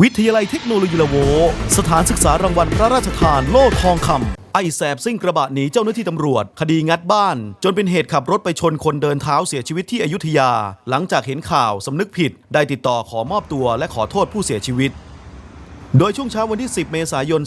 วิทยาลัยเทคโนโลยีละโว สถานศึกษารางวัลพระราชทานโล่ทองคำไอแสบซิ่งกระบะหนีเจ้าหน้าที่ตำรวจ คดีงัดบ้าน จนเป็นเหตุขับรถไปชนคนเดินเท้าเสียชีวิตที่อยุธยา หลังจากเห็นข่าวสำนึกผิด ได้ติดต่อขอมอบตัวและขอโทษผู้เสียชีวิต โดยช่วงเช้าวันที่ 10 เมษายน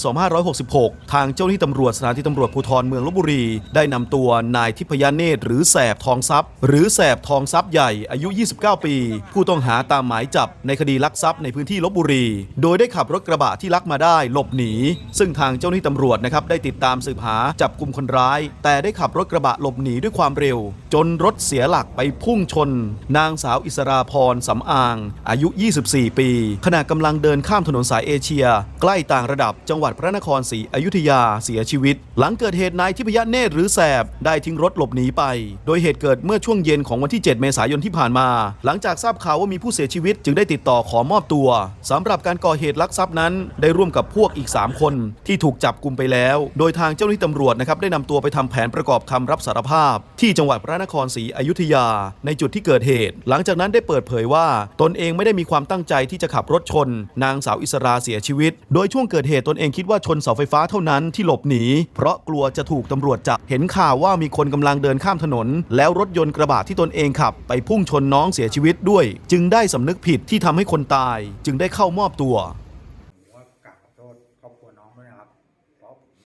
2566 ทางเจ้าหน้าที่ตำรวจสถานีตำรวจภูธรเมืองลบบุรี ได้นำตัวนายทิพยเนตรหรือแสบทองทรัพย์ หรือแสบทองทรัพย์ใหญ่อายุ 29 ปี ผู้ต้องหาตามหมายจับในคดีลักทรัพย์ในพื้นที่ลบบุรี โดยได้ขับรถกระบะที่ลักมาได้หลบหนี ซึ่งทางเจ้าหน้าที่ตำรวจนะครับได้ติดตามสืบหาจับกลุ่มคนร้าย แต่ได้ขับรถกระบะหลบหนีด้วยความเร็ว จนรถเสียหลักไปพุ่งชน นางสาวอิสราพรสำอาง อายุ 24 ปีขณะกำลังเดินข้ามถนนสายเอเชียใกล้ต่างระดับจังหวัดพระนครศรีอยุธยาเสียชีวิต หลังเกิดเหตุนายทิพยเนตรหรือแสบได้ทิ้งรถหลบหนีไป โดยเหตุเกิดเมื่อช่วงเย็นของวันที่ 7 เมษายนที่ผ่านมา หลังจากทราบข่าวว่ามีผู้เสียชีวิตจึงได้ติดต่อขอมอบตัวสำหรับการก่อเหตุลักทรัพย์นั้น ได้ร่วมกับพวกอีก 3 คน ที่ถูกจับกลุมไปแล้ว โดยทางเจ้าหน้าที่ตำรวจนะครับได้นำตัวไปทำแผนประกอบคำรับสารภาพ ที่จังหวัดพระนครศรีอยุธยา ในจุดที่เกิดเหตุ หลังจากนั้นได้เปิดเผยว่า ตนเองไม่ได้มีความตั้งใจที่จะขับรถชน นางสาวอิสราเสียชีวิต โดยช่วงเกิดเหตุตนเองคิดว่าชนเสาไฟฟ้าเท่านั้นที่หลบหนี เพราะกลัวจะถูกตำรวจจับ เห็นข่าวว่ามีคนกำลังเดินข้ามถนน แล้วรถยนต์กระบะที่ตนเองขับ ไปพุ่งชนน้องเสียชีวิตด้วย จึงได้สำนึกผิดที่ทำให้คนตาย จึงได้เข้ามอบตัว